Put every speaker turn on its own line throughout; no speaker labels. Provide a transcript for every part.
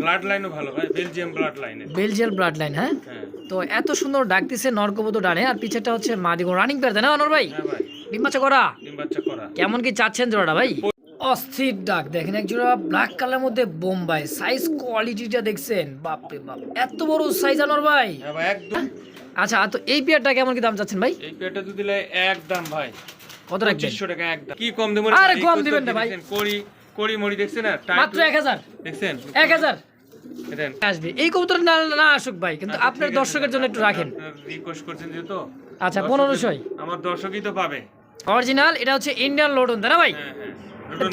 Blood লাইনও ভালো ভাই বেলজিয়াম ব্লাড লাইনে।
বেলজিয়াল ব্লাড লাইন হ্যাঁ?
হ্যাঁ।
তো এত সুন্দর ডাক দিছে নরকবুতর ডানে আর পিছেটা হচ্ছে মাদিগো রানিং পেয়ার না অনর ভাই?
হ্যাঁ
ডিম বাচ্চা করা?
ডিম বাচ্চা করা।
কেমন কি চাচ্ছেন জোড়াটা ভাই? অস্থির ডাক দেখেন এক জোড়া ব্ল্যাক কালার মধ্যে বোম্বাই সাইজ কোয়ালিটিটা দেখছেন বাপরে বাপ এত বড় সাইজ আনোর ভাই।
হ্যাঁ ভাই একদম।
আচ্ছা তো এই পেয়ারটা কেমন কি দাম চাচ্ছেন ভাই?
এই পেটে যদি লাই একদম ভাই।
কত রাখবেন?
টাকা একদম। কি কম দেবো
আরে কম দিবেন না ভাই।
কড়ি কড়ি মড়ি দেখছেন না
মাত্র এক হাজার।
দেখছেন?
এক হাজার।
দেন
আসবে। এই কবুতর না না আসুক ভাই কিন্তু আপনার দর্শকের জন্য একটু রাখেন।
রিকোয়েস্ট করছেন যেহেতু।
আচ্ছা পনেরোশোই।
আমার দর্শকই তো পাবে।
অরিজিনাল এটা হচ্ছে ইন্ডিয়ান লোডন তাই না ভাই?
হ্যাঁ হ্যাঁ।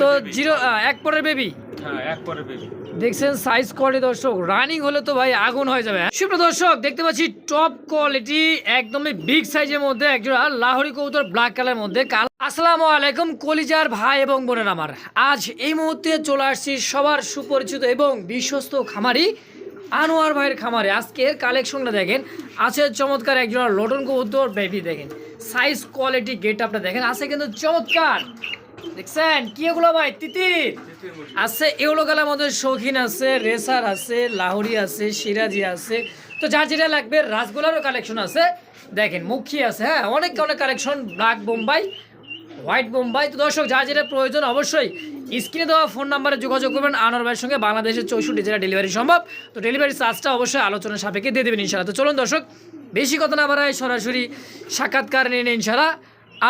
তো। জিরো এক পরের বেবি
হ্যাঁ এক পরে বেবি
দেখছেন সাইজ কোয়ালিটি দর্শক রানিং হলে তো ভাই আগুন হয়ে যাবে সুপ্রিয় দর্শক দেখতে পাচ্ছি টপ কোয়ালিটি একদমই বিগ সাইজের মধ্যে একজোড়া লাহোরি কবুতর ব্ল্যাক কালারের মধ্যে। কাল আসসালামু আলাইকুম কলিজার ভাই এবং বোনের আমার। আজ এই মুহূর্তে চলে আসছি সবার সুপরিচিত এবং বিশ্বস্ত খামারি আনোয়ার ভাইয়ের খামারে। আজকের কালেকশনটা দেখেন আছে চমৎকার একজোড়া লটন কবুতর বেবি দেখেন। সাইজ কোয়ালিটি গেট আপটা দেখেন আছে কিন্তু চমৎকার দেখছেন? কি এগুলো ভাই? তিতির? আছে, এগুলো কালার মধ্যে শৌখিন আছে, রেসার আছে, লাহোরি আছে, সিরাজি আছে। তো যা যেটা লাগবে রাসগোলারও কালেকশন আছে। দেখেন, মুখী আছে হ্যাঁ? অনেক অনেক collection black Bombay white Bombay. তো দর্শক যা যেটা প্রয়োজন অবশ্যই স্ক্রিনে দেওয়া ফোন নাম্বারে যোগাযোগ করবেন। আনোয়ার ভাইয়ের সঙ্গে বাংলাদেশের চৌষট্টি জেলা ডেলিভারি সম্ভব। তো ডেলিভারি চার্জটা অবশ্যই আলোচনা সাপেক্ষে দিয়ে দেবেন ইনশাল্লাহ তো চলুন দর্শক, বেশি কথা না বাড়ায় সরাসরি সাক্ষাৎকার নিয়ে নিন ইনশাল্লাহ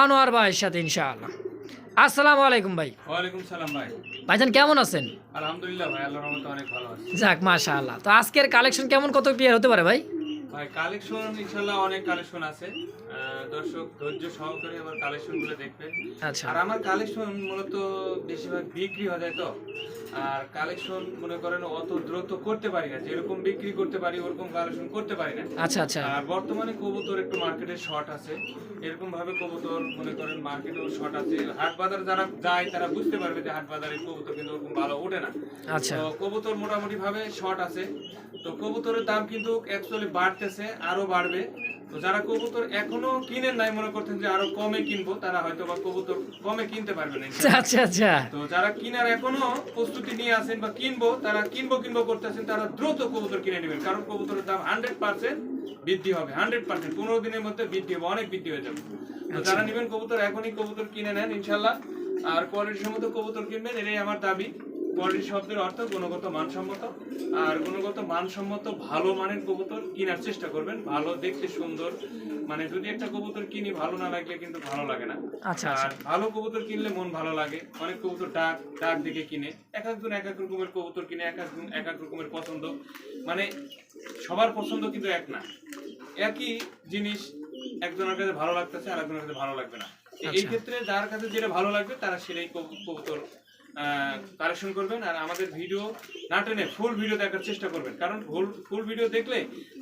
আনোয়ার ভাইয়ের সাথে ইনশাআল্লাহ। আসসালামু আলাইকুম ভাই।
ওয়ালাইকুম সালাম ভাই।
ভাইজান কেমন আছেন?
আলহামদুলিল্লাহ ভাই আল্লাহর রহমতে অনেক ভালো আছি।
যাক মাশাআল্লাহ। তো আজকের কালেকশন কেমন কত পেয়ার হতে পারে ভাই?
ভাই কালেকশন ইনশাআল্লাহ অনেক কালেকশন আছে। দর্শক ধৈর্য সহকারে আমার কালেকশনগুলো দেখবেন।
আচ্ছা।
আর আমার কালেকশন মূলত বেশিরভাগ বিক্রি হয়ে যায় তো। আর কালেকশন মনে করেন অত দ্রুত করতে পারি না। যেরকম বিক্রি করতে পারি ওরকম কালেকশন করতে পারি না।
আচ্ছা আচ্ছা।
আর বর্তমানে কবুতর একটু মার্কেটে শর্ট আছে। এরকম ভাবে কবুতর মনে করেন মার্কেটেও শর্ট আছে। হাট বাজার যারা যায় তারা বুঝতে পারবে যে হাট বাজারে কবুতর কিন্তু ওরকম ভালো ওঠে না।
আচ্ছা।
তো কবুতর মোটামুটি ভাবে শর্ট আছে। তো কবুতরের দাম কিন্তু অ্যাকচুয়ালি বাড়তেছে আরও বাড়বে। তো যারা কবুতর এখনও কিনেন নাই মনে করতেন যে আরও কমে কিনবো তারা হয়তো বা কবুতর কমে কিনতে পারবে না
আচ্ছা আচ্ছা।
তো যারা কিনার এখনও প্রস্তুতি নিয়ে আছেন বা কিনবো তারা কিনবো কিনবো করতেছেন তারা দ্রুত কবুতর কিনে নেবেন কারণ কবুতরের দাম হান্ড্রেড পার্সেন্ট বৃদ্ধি হবে হান্ড্রেড পার্সেন্ট পনেরো দিনের মধ্যে বৃদ্ধি হবে অনেক বৃদ্ধি হয়ে যাবে। তো যারা নেবেন কবুতর এখনই কবুতর কিনে নেন ইনশাল্লাহ। আর কোয়ালিটি সম্মত কবুতর কিনবেন এটাই আমার দাবি। কোয়ালিটি শব্দের অর্থ গুণগত মানসম্মত আর গুণগত মানসম্মত ভালো মানের কবুতর কেনার চেষ্টা করবেন। ভালো দেখতে সুন্দর মানে যদি একটা কবুতর কিনি ভালো না লাগলে কিন্তু ভালো লাগে না।
আচ্ছা আচ্ছা।
আর ভালো কবুতর কিনলে মন ভালো লাগে। অনেক কবুতর ডাক ডাক দিকে কিনে। এক একজন এক এক রকমের কবুতর কিনে এক একজন এক এক রকমের পছন্দ। মানে সবার পছন্দ কিন্তু এক না। একই জিনিস একজনের কাছে ভালো লাগতেছে আর একজনের কাছে ভালো লাগবে না। এই
আচ্ছা।
ক্ষেত্রে যার কাছে যেটা ভালো লাগবে তারা সেটাই কবু- কবুতর কালেকশন করবেন আর আমাদের ভিডিও না টেনে ফুল ভিডিও দেখার চেষ্টা করবেন। কারণ ফুল ফুল ভিডিও দেখলে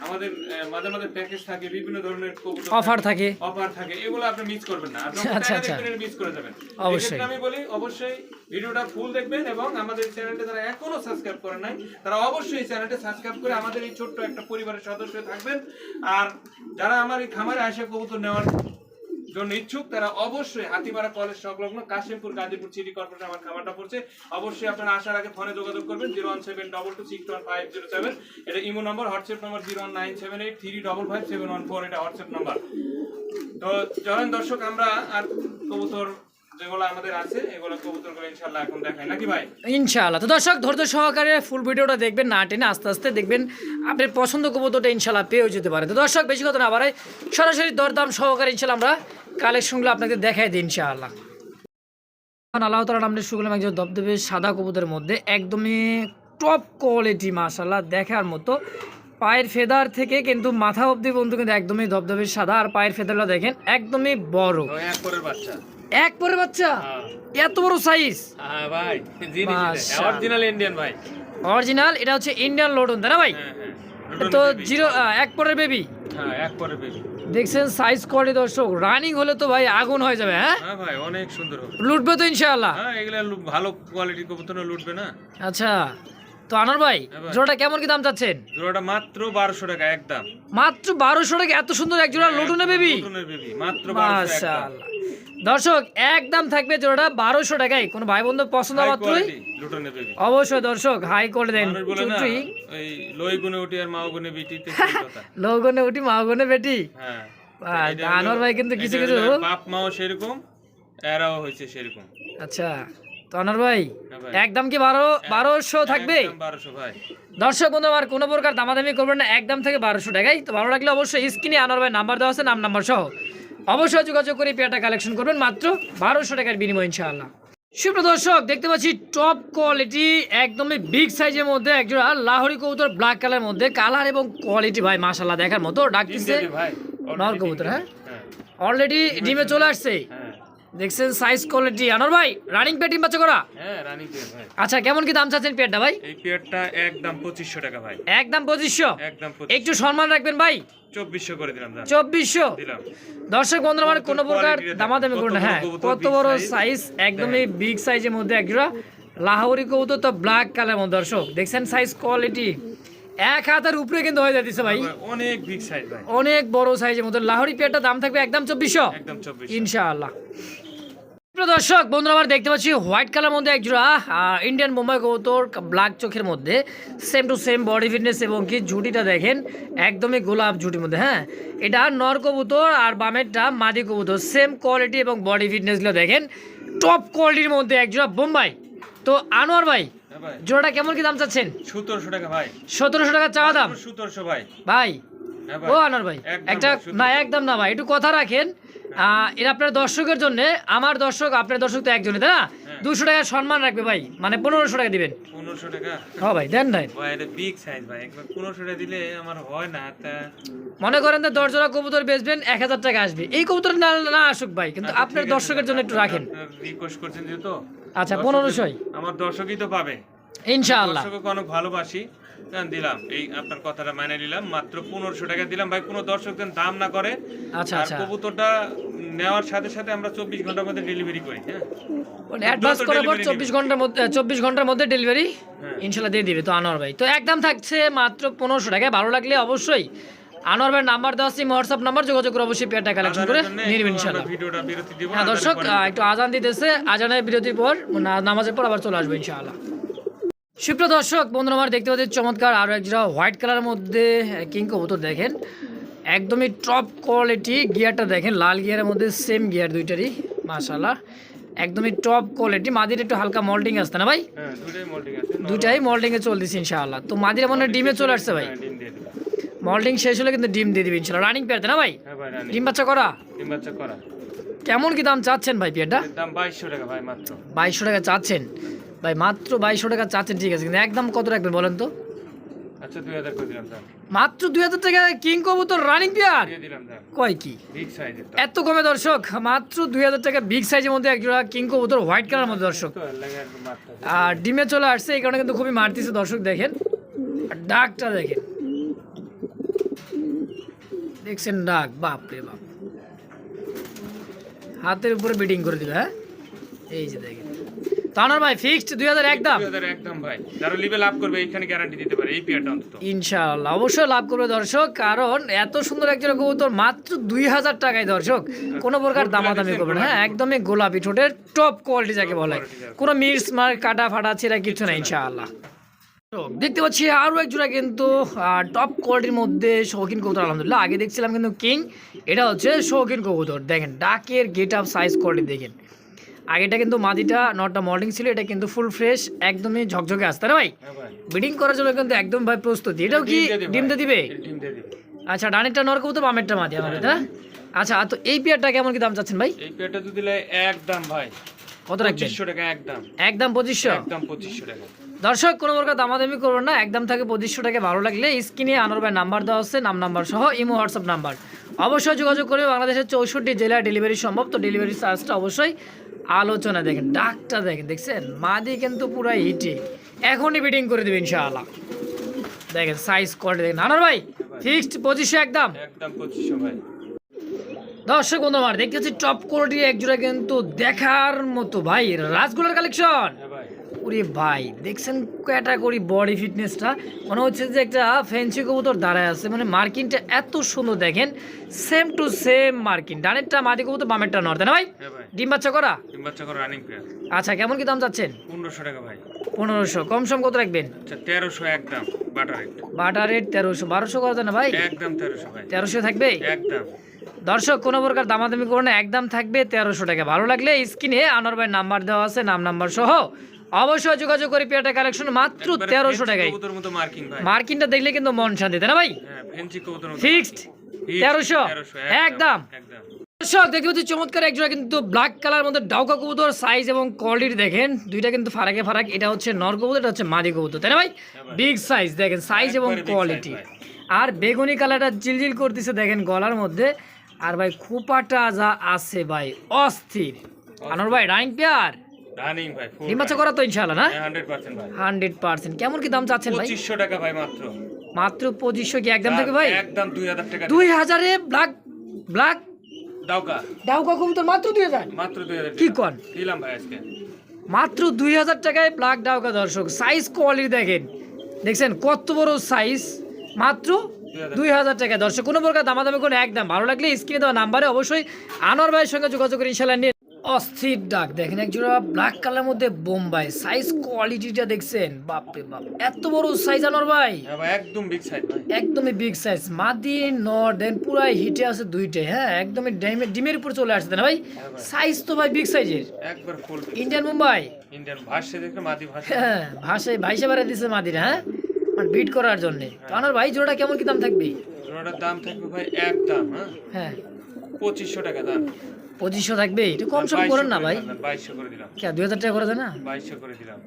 আমাদের মাঝে মাঝে প্যাকেজ থাকে বিভিন্ন ধরনের
অফার থাকে
অফার থাকে। এগুলো আপনি মিস করবেন না।
আচ্ছা, আচ্ছা।
মিস করে যাবেন।
অবশ্যই।
আমি বলি অবশ্যই ভিডিওটা ফুল দেখবেন এবং আমাদের চ্যানেলটা যারা এখনও সাবস্ক্রাইব করেন নাই তারা অবশ্যই চ্যানেলটা সাবস্ক্রাইব করে আমাদের এই ছোট্ট একটা পরিবারের সদস্য থাকবেন। আর যারা আমার এই খামারে আসে কবুতর নেওয়ার জন্য ইচ্ছুক তারা অবশ্যই হাতিমারা কলেজ সংলগ্ন কাশিমপুর গাজীপুর সিটি কর্পোরেশন আমার পড়ছে। অবশ্যই আপনারা আসার আগে ফোনে যোগাযোগ করবেন zero one seven double two six one five zero seven এটা IMO number, WhatsApp number zero one nine seven eight three double five seven one four এটা হোয়াটসঅ্যাপ নাম্বার। তো দর্শক, আমরা আর কবুতর যেগুলো আমাদের আছে, এগুলো এখন নাকি ভাই?
ইনশাআল্লাহ। দর্শক সহকারে ফুল ভিডিওটা দেখবেন, না টেনে আস্তে আস্তে দেখবেন, আপনার পছন্দ কবুতরটা ইনশাল্লাহ পেয়েও যেতে পারে। তো দর্শক, বেশি কথা না বাড়াই, সরাসরি দরদাম সহকারে ইনশাল্লাহ আমরা কালেকশনগুলো আপনাকে দেখাই দিই ইনশাআল্লাহ। এখন আল্লাহ তালা নামটা শুকলাম একজন দবদবে সাদা কবুতরের মধ্যে। একদমই টপ কোয়ালিটি মাশাল্লাহ দেখার মতো। পায়ের ফেদার থেকে কিন্তু মাথা অবধি বন্ধু কিন্তু একদমই ধবধবে সাদা। আর পায়ের ফেদারটা দেখেন একদমই বড়।
এক পরের বাচ্চা।
পরে বাচ্চা?
হ্যাঁ।
এত বড় সাইজ
হ্যাঁ অরিজিনাল
এটা। হচ্ছে ইন্ডিয়ান লোডন তাই না ভাই?
হ্যাঁ
তো জিরো এক পরের বেবি
হ্যাঁ এক পরের বেবি
দেখছেন সাইজ করে দর্শক রানিং হলে তো ভাই আগুন হয়ে যাবে হ্যাঁ?
হ্যাঁ ভাই অনেক সুন্দর হবে।
লুটবে তো ইনশাআল্লাহ।
হ্যাঁ এগুলা ভালো কোয়ালিটির কবুতর লুটবে না।
আচ্ছা। তো আনোয়ার ভাই
হ্যাঁ
জোড়াটা কেমন কি দাম চাচ্ছেন?
জোড়াটা মাত্র বারোশো টাকা একদম।
মাত্র বারোশো টাকা এত সুন্দর এক জোড়া লোটনে বেবি?
লটুনের বেবি মাত্র বারোশো
মাশাআল্লাহ। দর্শক একদম থাকবে জোড়াটা বারোশো টাকায়। কোনো ভাই বন্ধু পছন্দ মাত্রই?
লটুনের বেবি।
অবশ্যই দর্শক হাই করে দেন।
লই গুনে উঠি আর মাও গুনে বিটি তে কথা।
লৌগনে উঠি বেটি?
হ্যাঁ।
আনোয়ার ভাই কিন্তু কিছু কিছু
বাপ মাও সেরকম এরাও হয়েছে সেরকম।
আচ্ছা। তো আনোয়ার ভাই
হ্যাঁ
একদম কি বারো বারোশো থাকবে? দর্শক বন্ধু আমার কোনো প্রকার দামাদামি করবেন না একদম থেকে বারোশো টাকায়। তো ভালো লাগলে অবশ্যই স্ক্রিনে আনোয়ার ভাই নাম্বার দেওয়া আছে নাম নাম্বার সহ। অবশ্যই যোগাযোগ করে পেয়ারটা কালেকশন করবেন মাত্র বারোশো টাকার বিনিময় ইনশাআল্লাহ। সুপ্রিয় দর্শক দেখতে পাচ্ছি টপ কোয়ালিটি একদমই বিগ সাইজের মধ্যে একজোড়া লাহোরি কবুতর ব্ল্যাক কালারের মধ্যে কালার এবং কোয়ালিটি ভাই মাশাল্লাহ দেখার মতো। ডাকতেছে নর কবুতর হ্যাঁ?
হ্যাঁ।
অলরেডি ডিমে চলে আসছে।
হ্যাঁ।
দেখছেন সাইজ কোয়ালিটি আনোয়ার ভাই রানিং পেট বাচ্চা করা
হ্যাঁ রানী পেয়ার ভাই।
আচ্ছা কেমন কি দাম চাচ্ছেন পেটটা ভাই?
এই পেয়ারটা একদম পঁচিশশো টাকা ভাই।
একদম পঁচিশশো?
একদম
একটু সম্মান রাখবেন ভাই।
চব্বিশশো করে দিলাম দাম
চব্বিশশো?
দিলাম।
দর্শক বন্ধুরা মানে কোনো প্রকার দামাদামি করুন হ্যাঁ কত বড় সাইজ একদমই বিগ সাইজের মধ্যে একজোড়া লাহোরি কবুতর তো ব্ল্যাক কালার মধ্যে দর্শক। দেখছেন সাইজ কোয়ালিটি এক হাতের উপরে কিন্তু হয়ে যাচ্ছে ভাই।
অনেক বিগ সাইজ ভাই।
অনেক বড় সাইজের মধ্যে। লাহোরি পেয়ারটা দাম থাকবে একদম চব্বিশশো?
একদম চব্বিশ
ইনশাআল্লাহ। প্রিয় দর্শক বন্ধুরা আমরা দেখতে পাচ্ছি হোয়াইট কালার মধ্যে একজোড়া ইন্ডিয়ান বোম্বাই কবুতর ব্ল্যাক চোখের মধ্যে। Same to same body fitness এবং কি ঝুটিটা দেখেন একদমই গোলাপ ঝুটির মধ্যে হ্যাঁ? এটা নর কবুতর আর বামেরটা মাদি কবুতর সেম কোয়ালিটি এবং বডি ফিটনেসগুলো দেখেন। টপ কোয়ালিটির মধ্যে একজোড়া বোম্বাই তো আনোয়ার ভাই
হ্যাঁ
জোড়াটা কেমন কি দাম চাচ্ছেন?
সতেরোশো টাকা ভাই।
সতেরোশো টাকা চাওয়া দাম?
সতেরোশো ভাই।
ভাই।
হ্যাঁ
ও আনোয়ার ভাই একটা না একদম না ভাই একটু কথা রাখেন। এটা আপনার দর্শকের জন্য আমার দর্শক আপনার দর্শক তো একজনই তাই না?
হ্যাঁ।
দুশো টাকা সম্মান রাখবে ভাই মানে পনেরোশো টাকা দিবেন।
পনেরোশো টাকা?
হ্যাঁ ভাই দেন ভাই।
ভাই এটা বিগ সাইজ ভাই একবার পনেরোশো টাকা দিলে আমার হয় না তা
মনে করেন যে দশ জোড়া কবুতর বেচবেন এক হাজার টাকা আসবে। এই কবুতর না না আসুক ভাই কিন্তু আপনার দর্শকের জন্য একটু রাখেন।
রিকোয়েস্ট করছেন যেহেতু
আচ্ছা পনেরোশোই।
আমার দর্শকই তো পাবে।
ইনশাআল্লাহ।
দর্শককে অনেক ভালোবাসি। দিলাম। এই আপনার কথাটা মানে নিলাম। মাত্র পনেরোশো টাকা দিলাম। ভাই কোনো দর্শক যেন দাম না করে
আচ্ছা
আর
আচ্ছা।
কবুতরটা নেওয়ার সাথে সাথে আমরা চব্বিশ ঘণ্টার মধ্যে ডেলিভারি করি হ্যাঁ?
অ্যাডভান্স করার পর চব্বিশ ঘণ্টার মধ্যে চব্বিশ ঘণ্টার মধ্যে ডেলিভারি
হ্যাঁ।
ইনশাল্লাহ দিয়ে দিবে। তো আনোয়ার ভাই তো একদম থাকছে মাত্র পনেরোশো টাকায়। ভালো লাগলে অবশ্যই আনোয়ার ভাই নাম্বার দেওয়া হোয়াটসঅ্যাপ নাম্বার যোগাযোগ করে অবশ্যই পেয়ারটা কালেকশন করে ইনশাল্লাহ। হ্যাঁ দর্শক একটু আজান দিতেছে। আজানের বিরতির পর নামাজের পর আবার চলে আসব ইনশাআল্লাহ সুপ্রিয় দর্শক বন্ধুরা আমার দেখতে পাচ্ছি চমৎকার আরও একজোড়া হোয়াইট কালারের মধ্যে কিং কবুতর দেখেন। একদমই টপ কোয়ালিটি গিয়ারটা দেখেন লাল গিয়ারের মধ্যে সেম গিয়ার দুইটারই মাশাল্লাহ একদমই টপ কোয়ালিটি মাদির একটু হালকা মল্টিং আসছে না ভাই?
হ্যাঁ দুটাই মোল্ডিং আছে
দুইটাই মল্টিং এ চলতেছে ইনশাআল্লাহ। তো মাদিরা মনে হয় ডিমে চলে আসছে ভাই।
ডিম দিয়ে দিলাম
মল্টিং শেষ হলে কিন্তু ডিম দিয়ে দিবে ইনশাআল্লাহ। রানিং পেয়ারতে না ভাই?
হ্যাঁ ভাই রানী
ডিম বাচ্চা করা?
ডিম বাচ্চা করা।
কেমন কি দাম চাচ্ছেন ভাই পেয়ারটা
দাম বাইশশো টাকা ভাই মাত্র।
বাইশশো টাকা চাচ্ছেন। ভাই মাত্র বাইশশো টাকা চাচ্ছেন ঠিক আছে কিন্তু একদম কত রাখবেন বলেন তো?
আচ্ছা দুই হাজার করে দিলাম দাম
মাত্র দুই হাজার টাকা কিং কবুতর রানিং পেয়ার
দিয়ে দিলাম দাম
কয় কি?
বিগ সাইজের
এত কমে দর্শক মাত্র দুই হাজার টাকা বিগ সাইজের মধ্যে একজোড়া কিং কবুতর হোয়াইট কালার মধ্যে দর্শক।
তো লাগে একদম মাত্রা
আর ডিমে চলে আসছে এই কারণে কিন্তু খুবই মারতেছে দর্শক দেখেন। আর ডাকটা দেখেন। দেখছেন ডাক বাপ রে বাপ। হাতের উপরে বিডিং করে দিবে হ্যাঁ? এই যে দেখেন। তানার ভাই ফিক্সড দুই হাজার একদম
দুই হাজার একদম ভাই। যারা লিবে লাভ করবে এইখানে গ্যারান্টি দিতে পারে এই পেয়ারটা অন্তত।
ইনশাআল্লাহ অবশ্যই লাভ করবে দর্শক কারণ এত সুন্দর একজন কবুতর মাত্র দুই হাজার টাকায় দর্শক কোনো প্রকার দামাদামি করবে না। হ্যাঁ একদমই গোলাপি ঠোঁটের টপ কোয়ালিটি যাকে বলে। কোনো মার কাটা ফাটা ছেঁড়া কিছু না ইনশাআল্লাহ। দেখতে পাচ্ছি আরও এক জোড়া কিন্তু টপ কোয়ালিটির মধ্যে শৌখিন কবুতর আলহামদুলিল্লাহ। আগে দেখছিলাম কিন্তু কিং এটা হচ্ছে শৌখিন কবুতর। দেখেন ডাকের গেট আপ সাইজ কোয়ালিটি দেখেন। আগেটা কিন্তু মাদিটা নটটা মর্নিং ছিল এটা কিন্তু ফুল ফ্রেশ একদমই ঝকঝকে আসতে না ভাই?
হ্যাঁ
ব্রিডিং করার জন্য কিন্তু একদম ভাই প্রস্তুতি। এটাও কি ডিম দিয়ে দিবে আচ্ছা ডানেরটা নর কবুতর বামেরটা মাদি আমার এটা আচ্ছা তো এই পেয়ারটা কেমন কি দাম চাচ্ছেন ভাই?
এই পেয়ারটা দিলে একদম ভাই।
কত রাখবেন?
পঁচিশশো টাকা একদম
একদম পঁচিশশো?
একদম পঁচিশশো টাকা।
দর্শক কোনো প্রকার দামাদামি করবেন না একদম থাকে পঁচিশশো টাকা ভালো লাগলে স্ক্রিনে আনোর ভাই নাম্বার দেওয়া হচ্ছে নাম নাম্বার সহ ইমো হোয়াটসঅ্যাপ নাম্বার। অবশ্যই যোগাযোগ করে বাংলাদেশের চৌষট্টি জেলায় ডেলিভারি সম্ভব তো ডেলিভারি চার্জটা অবশ্যই আলোচনা দেখেন ডাকটা দেখেন দেখছেন? মাদি কিন্তু পুরো হিটে। এখনই বিটিং করে দেবে ইনশাআল্লাহ। দেখেন সাইজ কোয়ালিটি দেখেন। আনার ভাই ফিক্সড পঁচিশশো একদম?
একদম পঁচিশশো ভাই।
দর্শক বন্ধু আমার দেখতে পাচ্ছি টপ কোয়ালিটির এক জোড়া কিন্তু দেখার মতো ভাই রাজগুলার কালেকশন
ভাই
ওরে ভাই দেখছেন ক্যাটাগরি বডি ফিটনেসটা? মনে হচ্ছে যে একটা ফ্যান্সি কবুতর দাঁড়ায় আছে। মানে মার্কিনটা এত সুন্দর দেখেন সেম টু সেম মার্কিন। ডানেরটা মাদি কবুতর বামেরটা নর তাই না ভাই?
হ্যাঁ
ডিম বাচ্চা করা?
তিন বাচ্চা করে রানিং প্লেয়ার
আচ্ছা কেমন কি দাম চাচ্ছেন?
পনেরোশো টাকা ভাই।
পনেরোশো। কম সম কত রাখবেন?
আচ্ছা তেরোশো একদম বাটার রেট
বাটা রেট তেরোশো। বারোশো করা যায় না ভাই?
একদম তেরোশো ভাই।
তেরোশো থাকবে?
একদম।
দর্শক কোনো প্রকার দামাদামি করে না একদম থাকবে তেরোশো টাকা। ভালো লাগলে স্ক্রিনে আনোয়ার ভাই নাম্বার দেওয়া আছে নাম নাম্বার সহ অবশ্যই যোগাযোগ করে পেয়াটা কালেকশন মাত্র তেরোশো টাকায়। মার্কিনটা দেখলে কিন্তু মন শান্তি তাই না ভাই?
হ্যাঁ
ফিক্সড তেরোশো?
তেরোশো
একদম দর্শক দেখতে পাচ্ছি চমৎকার একজোড়া কিন্তু ব্ল্যাক কালার মধ্যে ডাউকা কবুতর সাইজ এবং কোয়ালিটি দেখেন। দুইটা কিন্তু ফারাকে ফারাক এটা হচ্ছে নর কবুতর এটা হচ্ছে মাদি কবুতর তাই না ভাই। বিগ সাইজ দেখেন সাইজ এবং কোয়ালিটি আর বেগুনি কালারটা জিলজিল করতেছে দেখেন গলার মধ্যে। আর ভাই খোপাটা যা আছে ভাই অস্থির। আনোর ভাই রাইন পেয়ার?
রানিং ভাই ফুল
করা তো না?
ভাই।
পার্সেন্ট কেমন কি দাম চাচ্ছেন ভাই?
টাকা ভাই মাত্র।
মাত্র কি একদম থেকে ভাই?
একদম দুই হাজার টাকা
দুই হাজারে ব্ল্যাক ব্ল্যাক
দাওকা।
ডাউকা কবুতর মাত্র দুই হাজার?
মাত্র দুই হাজার
কি
টাকা। দিলাম ভাই আজকে।
মাত্র দুই হাজার টাকায় ব্ল্যাক দর্শক। সাইজ কোয়ালিটি দেখেন। দেখছেন কত বড় সাইজ মাত্র দুই হাজার। টাকা দর্শক কোনো প্রকার দামাদামি করে একদম। ভালো লাগলে স্ক্রিনে দেওয়া নাম্বারে অবশ্যই আনোয়ার ভাইয়ের সঙ্গে যোগাযোগ করে ইনশাল্লাহ নিয়ে অস্থির ডাক দেখেন একজোড়া ব্ল্যাক কালার মধ্যে বোম্বাই। সাইজ কোয়ালিটিটা দেখছেন। বাপরে বাপ। এত বড় সাইজ আনোয়ার ভাই।
হ্যাঁ একদম বিগ সাইজ ভাই।
একদমই বিগ সাইজ মাদি নর দেন পুরাই হিটে আছে দুইটাই। হ্যাঁ একদমই ডিমের ডিমের উপর চলে আসছে না ভাই? সাইজ তো ভাই বিগ সাইজের
একবার ফুল
ইন্ডিয়ান মুম্বাই
ইন্ডিয়ান ভাষ্যে দেখে মাদি
হ্যাঁ ভাষায় ভাইসে বাড়াই দিছে মাদিরা হ্যাঁ? মানে বিট করার জন্য। তো আনার ভাই জোড়াটা কেমন কি দাম থাকবে?
জোড়াটার দাম থাকবে ভাই একদম হ্যাঁ?
হ্যাঁ।
পঁচিশশো টাকা দাম।
পঁচিশশো থাকবে? একটু কম সম করেন না ভাই। কে দুই হাজার টাকা করে দেয় না?
করে দিলাম।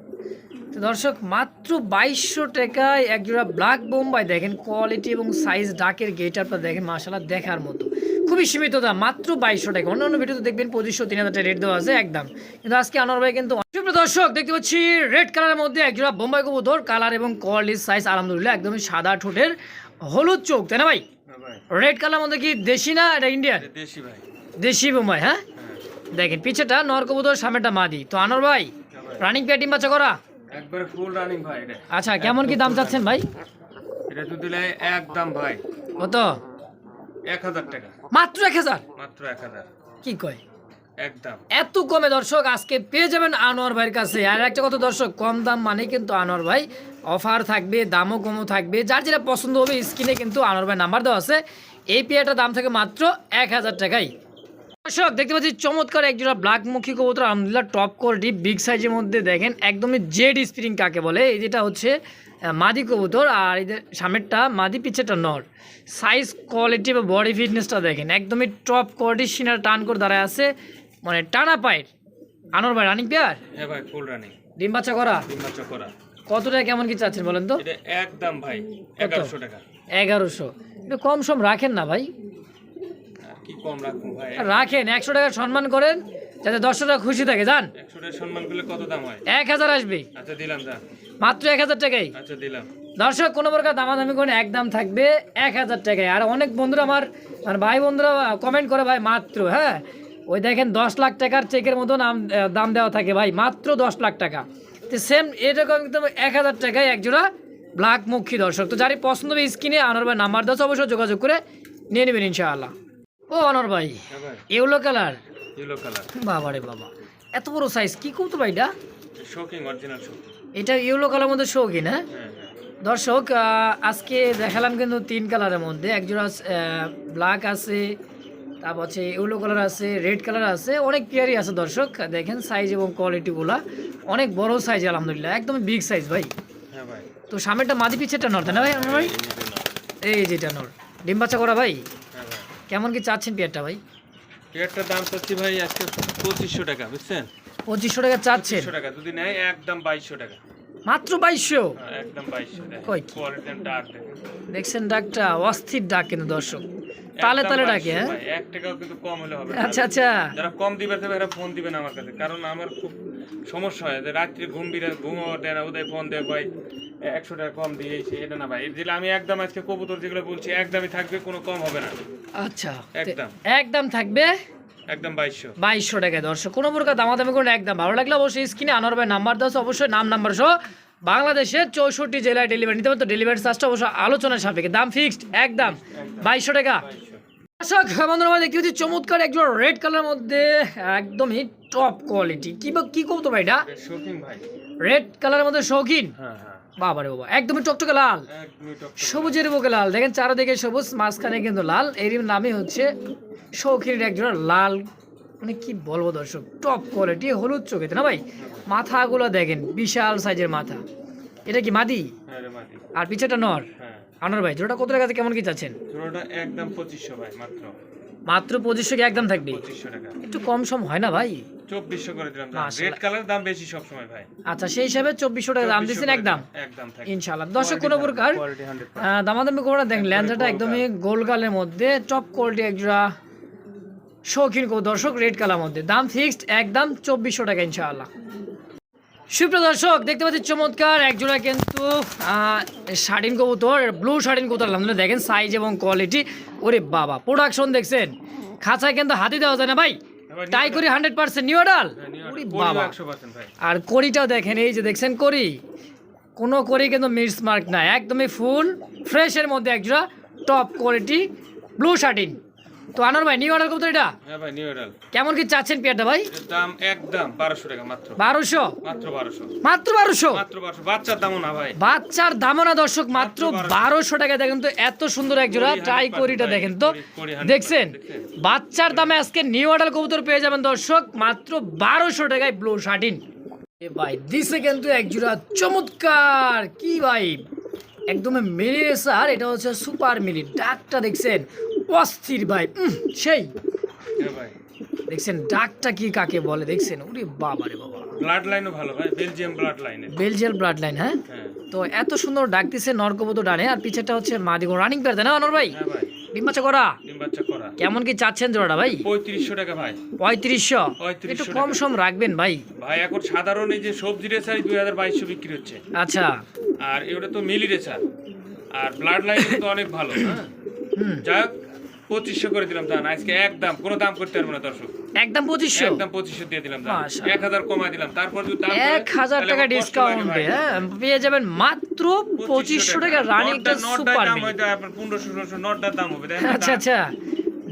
তো দর্শক মাত্র বাইশশো টাকায় একজোড়া ব্ল্যাক বোম্বাই দেখেন কোয়ালিটি এবং সাইজ ডাকের গেট আপটা দেখেন মাসালা দেখার মতো। খুবই সীমিত দাম মাত্র বাইশশো টাকা। অন্যান্য ভিডিওতে দেখবেন পঁচিশশো তিন হাজার টাকা রেট দেওয়া আছে একদম। কিন্তু আজকে আনোয়ার ভাই কিন্তু দর্শক দেখতে পাচ্ছি রেড কালারের মধ্যে এক জোড়া বোম্বাই কবুতর কালার এবং কোয়ালিটি সাইজ আলহামদুলিল্লাহ একদমই সাদা ঠোঁটের হলুদ চোখ তাই না ভাই?
হ্যাঁ
রেড কালার মধ্যে কি দেশি না এটা ইন্ডিয়ান
দেশি ভাই।
দেশি বোম্বাই হ্যাঁ? দেখেন পিছেটা নর কবুতর সামনেটা মাদি। তো আনোয়ার ভাই। রানিং প্যাটিং বাচ্চা করা?
একবারে ফুল রানিং ভাই এটা।
আচ্ছা কেমন কি দাম চাচ্ছেন ভাই?
এটা তো দিলে একদম ভাই।
কত?
এক হাজার টাকা।
মাত্র এক হাজার?
মাত্র এক হাজার।
কি কয়?
একদম।
এত কমে দর্শক আজকে পেয়ে যাবেন আনোয়ার ভাইয়ের কাছে। আর একটা কথা দর্শক কম দাম মানে কিন্তু আনোয়ার ভাই অফার থাকবে দামও কমও থাকবে। যার যেটা পছন্দ হবে স্ক্রিনে কিন্তু আনোয়ার ভাই নাম্বার দেওয়া আছে। এই পেয়ারটার দাম থাকে মাত্র এক হাজার টাকাই। দর্শক দেখতে পাচ্ছি চমৎকার একজোড়া ব্ল্যাক মুখী কবুতর আলহামদুলিল্লাহ টপ কোয়ালিটি বিগ সাইজের মধ্যে দেখেন একদমই জেড স্প্রিং কাকে বলে এই যেটা হচ্ছে মাদি কবুতর আর এদের সামনেরটা মাদি পিছেরটা নর। সাইজ কোয়ালিটি বা বডি ফিটনেসটা দেখেন একদমই টপ কোয়ালিটি সিনার টান করে দাঁড়ায় আছে মানে টানা পায়ের। আনোর ভাই রানিং পেয়ার
হ্যাঁ ভাই ফুল রানিং
ডিম বাচ্চা করা?
তিন বাচ্চা করা।
কত টাকা কেমন কি চাচ্ছেন বলেন তো?
একদম ভাই এগারোশো টাকা।
এগারোশো। কম সম রাখেন না ভাই।
কম রাখুন ভাই।
রাখেন একশো টাকা সম্মান করেন যাতে দর্শকরা খুশি থাকে যান।
একশো টাকা সম্মান করলে কত দাম হয়?
এক হাজার আসবে।
আচ্ছা দিলাম দা
মাত্র এক হাজার টাকাই।
আচ্ছা দিলাম।
দর্শক কোনো প্রকার দামাদামি করে একদম থাকবে এক হাজার টাকায়। আর অনেক বন্ধুরা আমার মানে ভাই বন্ধুরা কমেন্ট করে ভাই মাত্র হ্যাঁ? ওই দেখেন দশ লাখ টাকার চেকের মতো নাম দাম দেওয়া থাকে ভাই মাত্র দশ লাখ টাকা। তো সেম এরকম একদম এক হাজার টাকায় একজোড়া ব্ল্যাক মুখী দর্শক। তো যারই পছন্দ হবে স্ক্রিনে আনোর ভাই নাম্বার দশ অবশ্যই যোগাযোগ করে নিয়ে নেবেন ইনশাআল্লাহ। ও অনর ভাই ইউলো কালার
ইয়েলো কালার
বাবা রে বাবা এত বড় সাইজ কি করতো ভাই এটা?
শোকিং অরিজিনাল শোকিং
এটা ইউলো কালার মধ্যে শৌখিন হ্যাঁ?
হ্যাঁ হ্যাঁ।
দর্শক আজকে দেখালাম কিন্তু তিন কালারের মধ্যে একজোড়া ব্ল্যাক আছে তারপর হচ্ছে ইউলো কালার আছে রেড কালার আছে অনেক পেয়ারই আছে দর্শক দেখেন সাইজ এবং কোয়ালিটিগুলা অনেক বড় সাইজ আলহামদুলিল্লাহ একদম বিগ সাইজ ভাই। তো সামনেটা মাদি পিছেরটা নর তাই না ভাই আমার ভাই?
এই।
যেটা নর ডিম বাচ্চা করা ভাই? কেমন কি চাচ্ছেন পেয়ারটা ভাই?
পেয়ারটার দাম চাচ্ছি ভাই আজকে পঁচিশশো টাকা বুঝছেন?
পঁচিশশো টাকা চাচ্ছেন?
টাকা যদি নেয় একদম বাইশশো টাকা।
মাত্র বাইশশো?
হ্যাঁ, একদম বাইশশো
দেখছেন ডাকটা অস্থির ডাক কিন্তু দর্শক। তালে তালে ডাকে হ্যাঁ?
এক টাকাও কিন্তু কম হলে হবে
আচ্ছা আচ্ছা।
যারা কম দিবে তবে এরা ফোন দিবেন আমার কাছে। কারণ আমার খুব সমস্যা হয় যে রাত্রে ঘুম বিরে ঘুমও দেয় না উদয় ফোন দেয় ভাই একশো টাকা কম দিয়েছে এটা না ভাই। আমি একদম আজকে কবুতর যেগুলো বলছি একদমই থাকবে কোনো কম হবে না।
আচ্ছা
একদম।
একদম থাকবে?
একদম বাইশশো।
দর্শক কোনো প্রকার দামাদামি একদম। ভালো লাগলে অবশ্যই স্ক্রিনে আনোয়ার ভাই নাম্বার অবশ্যই নাম নাম্বার সহ। চৌষট্টি জেলায় ডেলিভারি নিতে পারতো ডেলিভারি চার্জটা অবশ্যই আলোচনার সাপেক্ষে। দাম ফিক্সড একদম। বাইশশো টাকা। দর্শক বন্ধুরা আমরা দেখতে পাচ্ছি চমৎকার একজন রেড কালার মধ্যে একদমই টপ কোয়ালিটি কি বা কি কবুতর ভাই এটা? রেড কালারের মধ্যে শৌখিন?
হ্যাঁ হ্যাঁ।
বাবা রে বাবা একদমই টকটকে লাল। সবুজের বুকে লাল। দেখেন চারদিকে সবুজ মাঝখানে কিন্তু লাল। এর নামই হচ্ছে শৌখিনের একজন লাল। মানে কি বলব দর্শক টপ কোয়ালিটি হলুদ চোখেতে না ভাই? মাথাগুলো দেখেন বিশাল সাইজের মাথা। এটা কি মাদি?
হ্যাঁ
আর পিছাটা নর?
হ্যাঁ।
আনোর ভাই জোড়া কত টাকা কেমন কি চাচ্ছেন?
জোড়াটা একদম পঁচিশশো ভাই মাত্র।
মাত্র পঁচিশশো কি একদম থাকবে? একটু কম সম হয় না ভাই?
চব্বিশশো করে দিলাম রেড কালার দাম বেশি সবসময় ভাই।
আচ্ছা সেই হিসাবে চব্বিশশো টাকা দাম দিচ্ছেন একদম? ইনশাল্লাহ দর্শক কোনো প্রকার দামাদামি ল্যান্সাটা একদমই গোলকালের মধ্যে টপ কোয়ালিটি একজোড়া শৌখিন দর্শক রেড কালার মধ্যে। দাম ফিক্সড একদম চব্বিশশো টাকা ইনশাআল্লাহ। সুপ্রিয় দর্শক দেখতে পাচ্ছি চমৎকার একজোড়া কিন্তু শার্টিন কবুতর ব্লু শার্টিন কবুতর আলহামদুলিল্লাহ দেখেন সাইজ এবং কোয়ালিটি ওরে বাবা প্রোডাকশন দেখছেন? খাঁচায় কিন্তু হাতি দেওয়া যায় না ভাই। তাই করি হান্ড্রেড পার্সেন্ট নিউ ডাল ওরে বাবা। আর কড়িটাও দেখেন এই যে দেখছেন করি কোনো করি কিন্তু মিস মার্ক নাই একদমই ফুল ফ্রেশের মধ্যে একজোড়া টপ কোয়ালিটি ব্লু শার্টিন তো আনার ভাই নিউ অর্ডার করতো এটা?
হ্যাঁ ভাই নিউ ডাল
কেমন কি চাচ্ছেন পেয়ারটা ভাই?
দাম একদম বারোশো টাকা মাত্র।
বারোশো?
মাত্র বারোশো।
মাত্র বারোশো?
মাত্র বারোশো। বাচ্চার দামও না ভাই।
বাচ্চার দামও না দর্শক মাত্র
মাত্র
বারোশো। টাকা। দেখেন তো এত সুন্দর এক জোড়া ট্রাই
100%
করিটা দেখেন তো।
কড়ি- কড়ি 100%
দেখছেন? বাচ্চার দামে আজকে নিউ অর্ডার কবুতর পেয়ে যাবেন দর্শক মাত্র বারোশো টাকায় ব্লু শার্টিন এ ভাই দিছে কিন্তু এক জোড়া। চমৎকার! কি ভাই? একদম মিলি স্যার এটা হচ্ছে সুপার মিলি। ডাকটা দেখছেন। অস্থির ভাই। সেই।
হ্যাঁ ভাই।
দেখছেন ডাকটা কি কাকে বলে? দেখছেন ওরে বাবা। রে বাবা
ব্লাড লাইনও ভালো ভাই বেলজিয়াম ব্লাড লাইনের
বেলজিয়াল ব্লাড লাইন হ্যাঁ? তো এত সুন্দর ডাক দিছে নরকবুতর ডানে আর পিছেটা হচ্ছে মাদিগো রানিং পেয়ার না অনর ভাই?
হ্যাঁ ভাই।
করা? কেমন কি চাচ্ছেন জোড়াটা ভাই?
পঁয়ত্রিশশো টাকা ভাই।
পঁয়ত্রিশশো?
3500
একটু কম সম রাখবেন ভাই।
ভাই এখন সাধারণ এই যে সবজি রেসার দুই হাজার বাইশশো বিক্রি হচ্ছে।
আচ্ছা।
আর এটা তো মিলি রেসার আর ব্লাড লাইন তো অনেক ভালো হ্যাঁ? হোক পঁচিশশো করে দিলাম দাম আজকে একদম কোনো দাম করতে পারব না দর্শক।
একদম পঁচিশশো?
একদম পঁচিশশো দিয়ে দিলাম দাম এক হাজার কমাই দিলাম তারপর যদি দাম
এক হাজার টাকা ডিসকাউন্ট হ্যাঁ পেয়ে যাবেন মাত্র পঁচিশশো টাকা। রানিং একটা সুপার
দাম হয়তো আপনার পনেরোশো ষোলোশো নটার দাম হবে
আচ্ছা আচ্ছা।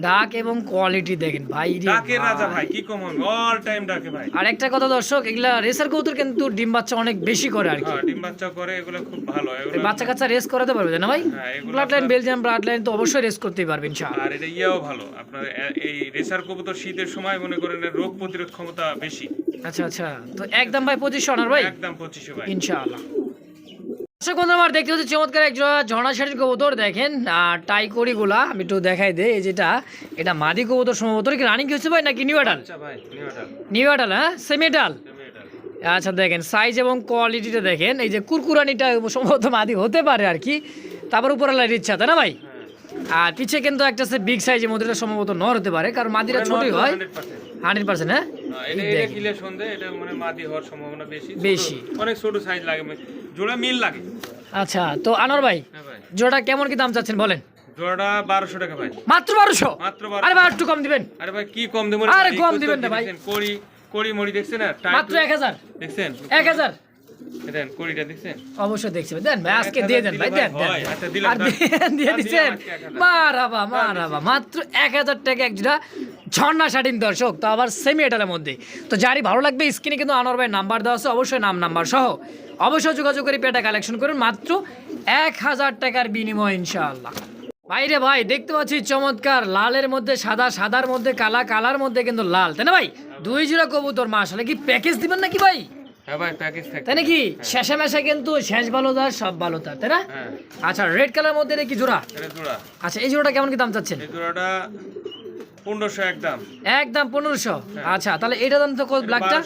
ডাক এবং কোয়ালিটি দেখেন ভাই
ডাকের রাজা
ভাই।
কি কম অল টাইম ডাকে ভাই।
আর একটা কথা দর্শক এগুলা রেসার কৌতুর কিন্তু ডিম বাচ্চা অনেক বেশি করে আর কি।
হ্যাঁ ডিম বাচ্চা করে এগুলো খুব ভালো। এগুলো
বাচ্চা কাচ্চা রেস করাতে পারবে না ভাই? Blood line Belgium blood line তো অবশ্যই রেস করতেই পারবে ইনশাআল্লাহ।
আর এটা ইয়াও ভালো। আপনার এই রেসার কবুতর শীতের সময় মনে করেন রোগ প্রতিরোধ ক্ষমতা বেশি।
আচ্ছা আচ্ছা। তো একদম ভাই পঁচিশশো আনার ভাই?
একদম পঁচিশশো ভাই।
ইনশাআল্লাহ। দর্শক বন্ধু আমার দেখতে হচ্ছে চমৎকার ঝর্ণা শাড়ির কবুতর দেখেন আর আমি একটু দেখাই দেই এই যেটা এটা মাদি কবুতর সম্ভবত কি রানিং হচ্ছে ভাই নাকি নিউ
আচ্ছা নিউ
হ্যাঁ? আচ্ছা দেখেন সাইজ এবং কোয়ালিটিটা দেখেন এই যে কুরকুরানিটা সম্ভবত মাদি হতে পারে আর কি তারপর উপরে লাইট ইচ্ছা তাই না ভাই?
হ্যাঁ।
আর পিছে কিন্তু একটা বিগ সাইজের মধ্যে সম্ভবত নর হতে পারে কারণ মাদিরা ছোটই হয়।
100%
হান্ড্রেড পার্সেন্ট হ্যাঁ?
এটা এটা কিলে সন্ধে এটা মানে মাদি হওয়ার সম্ভাবনা বেশি।
বেশি।
অনেক ছোট সাইজ লাগে জোড়া মিল লাগে।
আচ্ছা তো আনোয়ার ভাই
হ্যাঁ ভাই।
জোড়া কেমন কি দাম চাচ্ছেন বলেন?
জোড়াটা বারোশো টাকা ভাই।
মাত্র বারোশো?
মাত্র
আরে ভাই একটু কম দিবেন।
আরে ভাই কি কম দেবো?
আরে কম দিবেন না ভাই।
করি করি মড়ি দেখছেন না
মাত্র এক হাজার।
দেখছেন?
এক হাজার?
দেন কড়িটা দেখছেন
অবশ্যই দেখছি। ভাই। দেন ভাই আজকে
এক
দিয়ে
হাজার
দেন ভাই
দিলে
দেন দেন।
হয়।
দেন।
দিলাম,
আর দিয়ে- দিয়ে দিচ্ছেন?
দিলাম আজকে এক হাজার।
মারাবা মারাবা মাত্র এক হাজার টাকা একজোড়া ঝর্ণা শাটিন দর্শক। তো আবার সেমি এটার মধ্যে। তো যারই ভালো লাগবে স্ক্রিনে কিন্তু আনোয়ার ভাই নাম্বার দেওয়া আছে অবশ্যই নাম নাম্বার সহ। অবশ্যই যোগাযোগ করে পেটা কালেকশন করুন মাত্র এক হাজার টাকার বিনিময় ইনশাআল্লাহ। ভাইরে ভাই দেখতে পাচ্ছি চমৎকার লালের মধ্যে সাদা সাদার মধ্যে কালা কালার মধ্যে কিন্তু লাল। তাই না ভাই? দুই জোড়া কবুতর মাস কি প্যাকেজ দিবেন নাকি ভাই?
হ্যাঁ ভাই প্যাকেজ থাকে
তাই নাকি? শেষে মেশে কিন্তু শেষ ভালো তার সব ভালো তার তাই না?
হ্যাঁ।
আচ্ছা রেড কালার মধ্যে কি জোড়া?
এটা জোড়া।
আচ্ছা এই জোড়াটা কেমন কি দাম চাচ্ছেন?
এই জোড়াটা পনেরোশো একদম।
একদম পনেরোশো? আচ্ছা তাহলে এটা দাম তো কত ব্ল্যাকটা?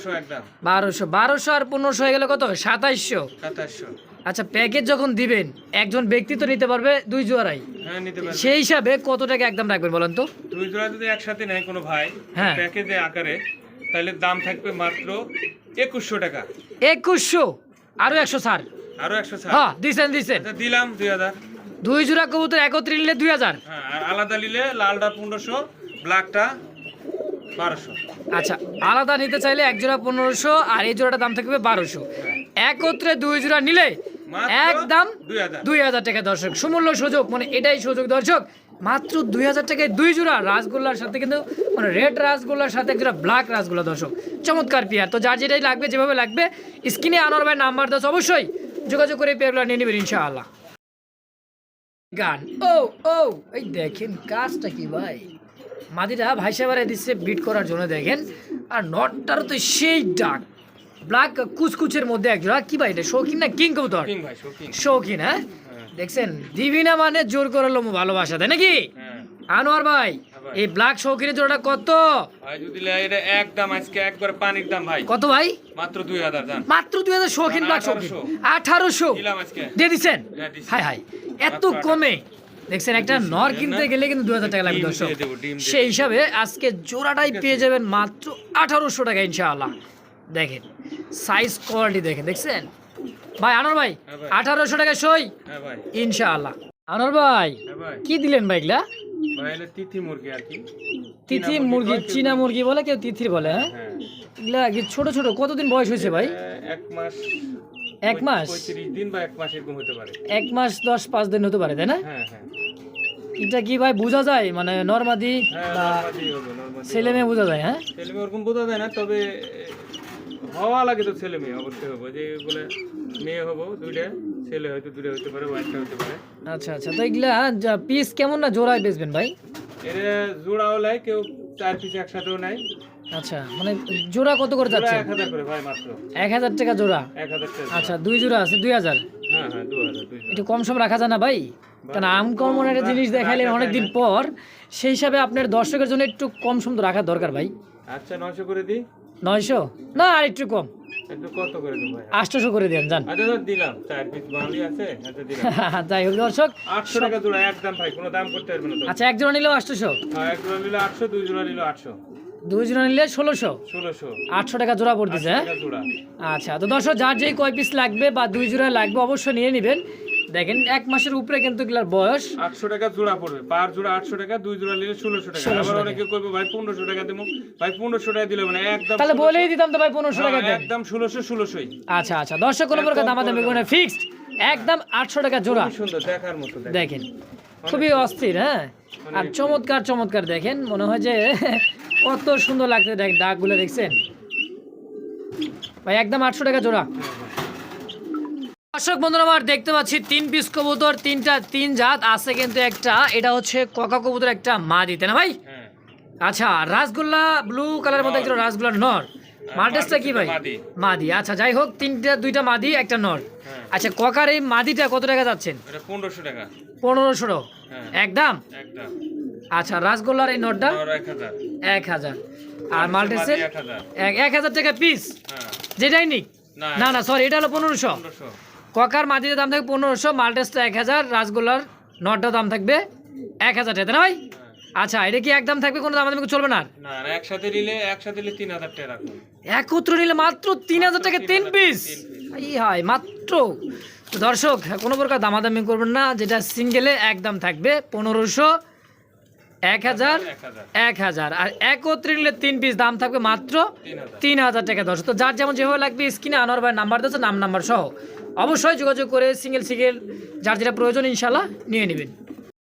বারোশো
বারোশো। আর পনেরোশো হয়ে গেলে কত? সাতাইশশো। আচ্ছা প্যাকেজ যখন দিবেন একজন ব্যক্তি তো নিতে পারবে দুই জোড়াই।
হ্যাঁ
সেই হিসাবে কত টাকা একদম রাখবেন বলেন তো?
দুই জোড়া যদি একসাথে নেয় কোনো ভাই
হ্যাঁ।
প্যাকেজে আকারে তাহলে দাম থাকবে মাত্র একুশশো টাকা।
একুশশো? আরও একশো ছাড়।
আরও একশো ছাড়।
হ্যাঁ দিছেন দিছেন।
আচ্ছা, দিলাম দুই হাজার।
দুই জোড়া কবুতর একত্রে নিলে দুই হাজার।
হ্যাঁ আর আলাদা নিলে লালটা পনেরোশো ব্ল্যাকটা বারোশো।
আচ্ছা আলাদা নিতে চাইলে এক জোড়া পনেরোশো আর এই জোড়াটার দাম থাকবে বারোশো। একত্রে দুই জোড়া নিলে একদম
দুই হাজার।
দুই হাজার টাকা দর্শক। সমূল্য সুযোগ মানে এটাই সুযোগ দর্শক। মাত্র দুই হাজার টাকায় দুই জোড়া রাসগোল্লার সাথে কিন্তু মানে রেড রাসগোল্লার সাথে জোড়া ব্ল্যাক রাসগোল্লা দর্শক। চমৎকার পেয়ার তো যার যেটাই লাগবে যেভাবে লাগবে স্ক্রিনে আনোয়ার ভাই নাম্বার দশ অবশ্যই যোগাযোগ করে পেয়ারগুলো নিয়ে নেবেন ইনশাআল্লাহ। গান। ও ও এই দেখেন কাজটা কি ভাই? মাদিরা ভাই সাহেবারে দিচ্ছে বিট করার জন্য দেখেন। আর নটটারও তো সেই ডাক। ব্ল্যাক কুচকুচের মধ্যে এক জোড়া কি ভাই এটা শৌখিন না কিং কবুতর?
শৌখিন।
শৌখিন হ্যাঁ। দেখছেন? দিবি না মানে জোর করল ভালোবাসা তাই নাকি?
হ্যাঁ।
আনোয়ার ভাই
ভাই।
এই ব্ল্যাক শৌখিনের জোড়াটা কত?
ভাই যদি লে- এটা একদম আজকে একবার পানির দাম ভাই।
কত ভাই?
মাত্র দুই হাজার দাম
মাত্র দুই হাজার শৌখিন ব্ল্যাক শৌখিন। আঠারোশো।
দিলাম আজকে।
দিয়ে
হ্যাঁ,
হাই হাই। এত কমে। দেখছেন একটা নর কিনতে গেলে কিন্তু দু হাজার টাকা লাগবে দর্শক। সেই হিসাবে আজকে জোড়াটাই পেয়ে যাবেন মাত্র আঠারোশো টাকা ইনশাআল্লাহ। দেখেন সাইজ কোয়ালিটি দেখেন দেখছেন? ভাই আনোয়ার ভাই
হ্যাঁ
আঠারোশো টাকা সই?
হ্যাঁ ভাই।
ইনশাআল্লাহ। আনোয়ার ভাই
হ্যাঁ
কি দিলেন ভাই এগুলা?
ভাই এটা তিথি মুরগি কি। চীনা
মুরগি।
বলে-
কেউ তিথির বলে হ্যাঁ? এগুলা কি ছোট ছোট? কতদিন বয়স হয়েছে ভাই?
এক মাস
এক মাস?
দিন বা এক মাস এরকম হতে পারে।
এক মাস দশ পাঁচ দিন হতে পারে তাই না? এটা কি ভাই বোঝা যায়? মানে নর্মাদি
হ্যাঁ
বা ছেলে মেয়ে বোঝা যায় হ্যাঁ?
ছেলে মেয়ে ওরকম বোঝা যায় না তবে হওয়া লাগে তো ছেলে মেয়ে অবশ্যই হব। যে বলে মেয়ে হব দুইটা ছেলে হয়তো দুইটা হতে পারে বা একটা হতে পারে।
আচ্ছা আচ্ছা। তো এগুলা পিস কেমন না জোড়ায় বেচবেন ভাই?
এটা জোড়াও লাই কেউ চার পিস একসাথেও নাই
আচ্ছা মানে জোড়া কত করে যাচ্ছে?
এক হাজার করে ভাই মাত্র।
এক হাজার টাকা জোড়া?
এক হাজার টাকা
আচ্ছা দুই জোড়া আছে দুই হাজার?
হ্যাঁ হ্যাঁ দু হাজার দুই হাজার।
একটু কম সম রাখা যায় না ভাই? কারণ আমকমন একটা জিনিস দেখাইলেন অনেকদিন পর। সেই হিসাবে আপনার দর্শকের জন্য একটু কম সম রাখা দরকার ভাই।
আচ্ছা নশো করে দিই।
নয়শো? না আর একটু কম।
করে দেন
যান।
আচ্ছা আচ্ছা
যাই হোক দর্শক আচ্ছা এক জোড়া নিলেও আটশোশো?
হ্যাঁ দুই জোড়া আটশো।
দুই জোড়া নিলে ষোলোশো?
ষোলোশো।
আটশো টাকা জোড়া পড়তেছে হ্যাঁ? আচ্ছা তো দর্শক যার যেই কয় পিস লাগবে বা দুই জোড়া লাগবে অবশ্যই নিয়ে নেবেন। দেখেন এক মাসের উপরে কিন্তু এগুলার বয়স
আটশো টাকা জোড়া পড়বে। পার জোড়া আটশো টাকা দুই জোড়া নিলে ষোলোশো টাকা। আবার অনেকে করবে ভাই পনেরোশো টাকা দেবো। ভাই পনেরোশো টাকা দিলে মানে একদম
তাহলে বলেই দিতাম তো ভাই পনেরোশো টাকা
হ্যাঁ,
দেন।
একদম ষোলোশো ষোলোশোই।
আচ্ছা আচ্ছা দর্শক কোনো প্রকার দামাদামি
করবে
ফিক্সড একদম আটশো টাকা জোড়া।
সুন্দর দেখার মতো
দেখেন। খুবই অস্থির হ্যাঁ? আর চমৎকার চমৎকার দেখেন মনে হয় যে কত সুন্দর লাগছে দেখ ডাকগুলো দেখছেন? ভাই একদম আটশো টাকা জোড়া। দর্শক বন্ধুরা আমার দেখতে পাচ্ছি তিন পিস কবুতর তিনটা তিন জাত আছে কিন্তু একটা এটা হচ্ছে ককা কবুতর একটা মা দিতে না ভাই?
হ্যাঁ।
আচ্ছা রাসগোল্লা ব্লু কালারের মধ্যে একটা রাসগোল্লা নর। মাল্টেসটা কি ভাই?
মাদি।
আচ্ছা যাই হোক তিনটা দুইটা মাদি একটা নর।
হ্যাঁ।
আচ্ছা ককার এই মাদিটা কত টাকা যাচ্ছেন?
এটা পনেরোশো টাকা।
পনেরোশো
হ্যাঁ।
একদম? আচ্ছা রাসগোল্লার এই নটটা
আর এক হাজার।
আর মাল্টেসের
এক হাজার।
টাকা পিস
হ্যাঁ।
যেটাই নিক।
না
না সরি এটা হলো পনেরোশো। ককার মাদির দাম থাকবে পনেরোশো মাল্টেসটা এক হাজার রাসগোল্লার নটটার দাম থাকবে এক হাজার টাকা না ভাই? আচ্ছা এটা কি একদম থাকবে? কোনো দাম দামি চলবে না?
একসাথে নিলে একসাথে নিলে তিন হাজার টাকা
একত্র নিলে মাত্র তিন হাজার টাকা তিন পিস এই হয় মাত্র। দর্শক কোনো প্রকার দামাদামি করবেন না যেটা সিঙ্গেলে একদম থাকবে পনেরোশো
এক হাজার
এক হাজার। আর একত্রে নিলে তিন পিস দাম থাকবে মাত্র
তিন হাজার।
তিন হাজার টাকা দর্শক। তো যার যেমন যেভাবে লাগবে স্ক্রিনে আনোয়ার ভাই নাম্বার দিচ্ছে নাম নাম্বার সহ। অবশ্যই যোগাযোগ করে সিঙ্গেল সিঙ্গেল যার যেটা প্রয়োজন ইনশাল্লাহ নিয়ে নেবেন।